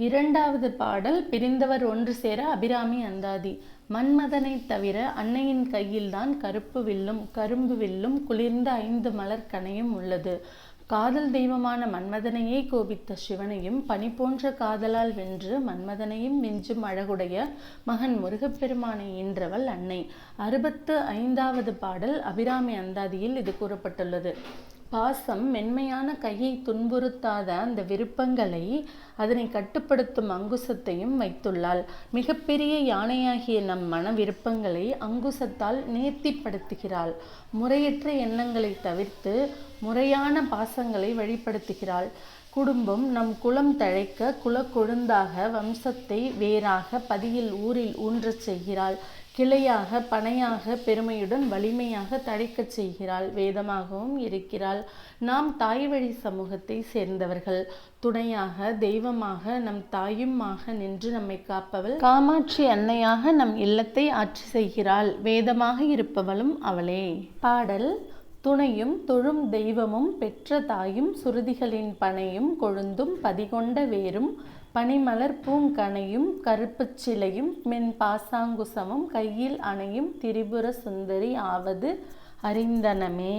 இரண்டாவது பாடல் பிரிந்தவர் ஒன்று சேர அபிராமி அந்தாதி. மன்மதனைத் தவிர அன்னையின் கையில்தான் கருப்பு வில்லும் கரும்பு வில்லும் குளிர்ந்த ஐந்து மலர் கணையும் உள்ளது. காதல் தெய்வமான மன்மதனையே கோபித்த சிவனையும் பனி போன்ற காதலால் வென்று மன்மதனையும் மிஞ்சும் அழகுடைய மகன் முருகப்பெருமானை ஈன்றவள் அன்னை. அறுபத்து ஐந்தாவது பாடல் அபிராமி அந்தாதியில் இது கூறப்பட்டுள்ளது. பாசம் மென்மையான கையை துன்புறுத்தாத அந்த விருப்பங்களை அதனை கட்டுப்படுத்தும் அங்குசத்தையும் வைத்துள்ளாள். மிகப்பெரிய யானையாகிய நம் மன விருப்பங்களை அங்குசத்தால் நேர்த்திப்படுத்துகிறாள். முறையற்ற எண்ணங்களை தவிர்த்து முறையான பாசங்களை வழிப்படுத்துகிறாள். குடும்பம் நம் குலம் தழைக்க குலக்கொழுந்தாக வம்சத்தை வேறாக பதியில் ஊரில் ஊன்றச் செய்கிறாள். கிளையாக பனையாக பெருமையுடன் வலிமையாக தழைக்கச் செய்கிறாள். வேதமாகவும் இருக்கிறாள். நாம் தாய் வழி சமூகத்தை சேர்ந்தவர்கள். துணையாக தெய்வமாக நம் தாயுமாக நின்று நம்மை காப்பவள். காமாட்சி அன்னையாக நம் இல்லத்தை ஆட்சி செய்கிறாள். வேதமாக இருப்பவளும் அவளே. பாடல் துணையும் தொழும் தெய்வமும் பெற்ற தாயும் சுருதிகளின் பனையும் கொழுந்தும் பதிகொண்ட வேரும் பனிமலர் பூங்கனையும் கருப்புச் சிலையும் மென் பாசாங்குசமும் கையில் அணையும் திரிபுர சுந்தரி ஆவது அறிந்தனமே.